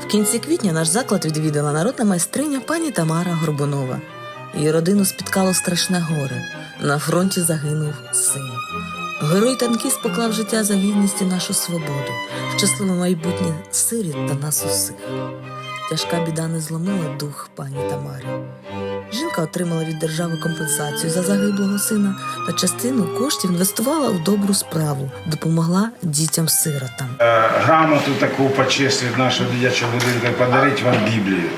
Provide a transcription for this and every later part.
В кінці квітня наш заклад відвідала народна майстриня пані Тамара Горбунова. Її родину спіткало страшне горе. На фронті загинув син. Герой танкіст поклав життя за гідність і нашу свободу, щасливе майбутнє сиріт та нас усіх. Тяжка біда не зломила дух пані Тамари. Жінка отримала від держави компенсацію за загиблого сина та частину коштів інвестувала у добру справу, допомогла дітям-сиротам. Е, Грамоту таку почесть від нашого дитячого будинку подарить вам Біблію.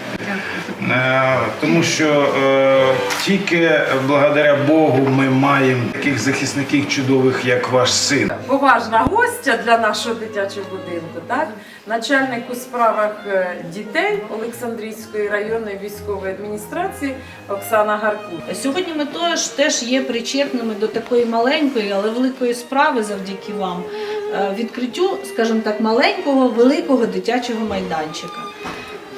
Е, Тому що е, тільки благодаря Богу ми маємо таких захисників чудових, як ваш син. поважна гостя для нашого дитячого будинку, так? Начальник у справах е, дітей Олександрійської районної військової адміністрації Оксана Гаркут. Сьогодні ми теж, теж є причетними до такої маленької, але великої справи завдяки вам. Відкриттю, скажімо так, маленького, великого дитячого майданчика.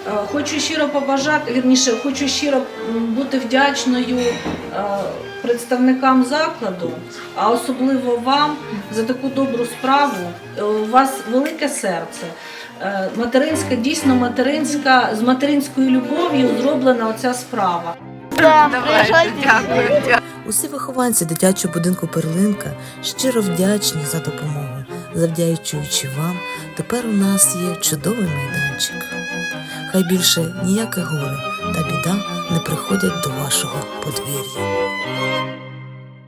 Е, Хочу щиро побажати, вірніше, хочу щиро бути вдячною е, представникам закладу, а особливо вам за таку добру справу. Е, У вас велике серце. Материнська, дійсно материнська, з материнською любов'ю зроблена оця справа. Усі вихованці дитячого будинку Перлинка щиро вдячні за допомогу. Завдячуючи вам, тепер у нас є чудовий майданчик. Хай більше ніяке горе та біда не приходять до вашого подвір'я.